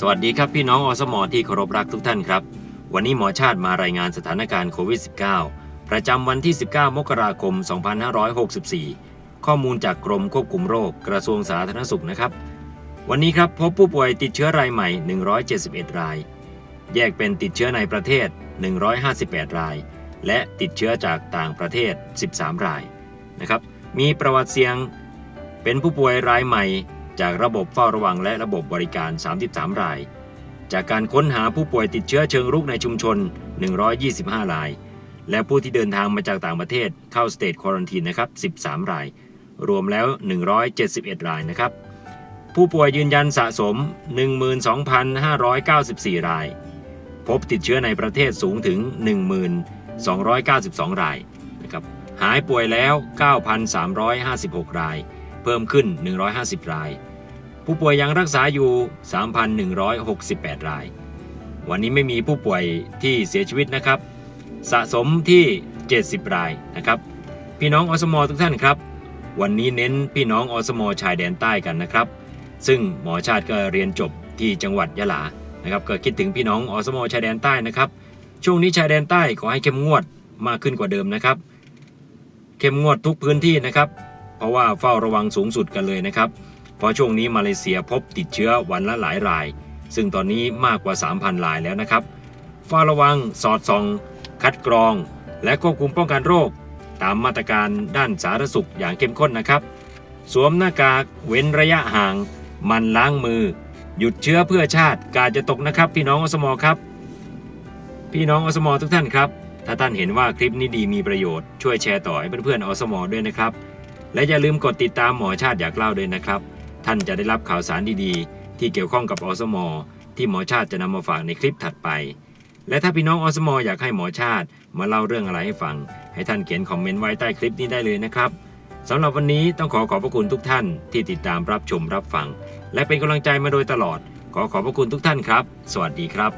สวัสดีครับพี่น้องอสมอที่เคารพรักทุกท่านครับ วันนี้หมอชาติมารายงานสถานการณ์โควิด -19 ประจำวันที่ 19 มกราคม 2564 ข้อมูลจากกรมควบคุมโรคกระทรวงสาธารณสุขนะครับ วันนี้ครับพบผู้ป่วยติดเชื้อรายใหม่ 171 ราย แยกเป็นติดเชื้อในประเทศ 158 ราย และติดเชื้อจากต่างประเทศ 13 รายนะครับ มีประวัติเสี่ยงเป็นผู้ป่วยรายใหม่ จากระบบเฝ้าระวังและระบบบริการ 33 ราย จากการค้นหาผู้ป่วยติดเชื้อเชิงรุกในชุมชน 125 ราย และผู้ที่เดินทางมาจากต่างประเทศเข้าสเตทควอรันทีนนะครับ 13 ราย รวมแล้ว 171 รายนะครับ ผู้ป่วยยืนยันสะสม 12,594 ราย พบติดเชื้อในประเทศสูงถึง 1,292 รายนะครับหายป่วยแล้ว 9,356 ราย เพิ่มขึ้น 150 ราย ผู้ป่วยยังรักษาอยู่ 3,168 ราย วันนี้ไม่มีผู้ป่วยที่เสียชีวิตนะครับ สะสมที่ 70 รายนะครับ พี่น้องอสมอทุกท่านครับ วันนี้เน้นพี่น้องอสมอชายแดนใต้กันนะครับ ซึ่งหมอชาติก็เรียนจบที่จังหวัดยะลานะครับก็คิดถึงพี่น้องอสมอชายแดนใต้นะครับ ช่วงนี้ชายแดนใต้ขอให้เข้มงวดมากขึ้นกว่าเดิมนะครับ เข้มงวดทุกพื้นที่นะครับ เพราะว่าเฝ้าระวังสูงสุดกันเลยนะครับ เพราะช่วงนี้มาเลเซียพบติดเชื้อวันละหลายราย ซึ่งตอนนี้มากกว่า 3,000 รายแล้วนะครับเฝ้าระวังสอดส่อง คัดกรอง และควบคุมป้องกันโรค ตามมาตรการด้านสาธารณสุขอย่างเข้มข้นนะครับ สวมหน้ากากเว้นระยะห่าง มันล้างมือ หยุดเชื้อเพื่อชาติกาจะตกนะครับ พี่น้องอสมอครับ พี่น้องอสมอทุกท่านครับ ถ้าท่านเห็นว่าคลิปนี้ดีมีประโยชน์ช่วยแชร์ต่อให้เพื่อนๆอสมอด้วยนะครับ และอย่าลืมกดติดตามหมอชาติอยากเล่าด้วยนะครับ ท่านจะได้รับข่าวสารดีๆ ที่เกี่ยวข้องกับอสม ที่หมอชาติจะนำมาฝากในคลิปถัดไป และถ้าพี่น้องอสม อยากให้หมอชาติ มาเล่าเรื่องอะไรให้ฟัง ให้ท่านเขียนคอมเมนต์ไว้ใต้คลิปนี้ได้เลยนะครับสำหรับวันนี้ต้องขอขอบพระคุณทุกท่านที่ติดตามรับชมรับฟัง และเป็นกำลังใจมาโดยตลอด ขอขอบพระคุณทุกท่านครับ สวัสดีครับ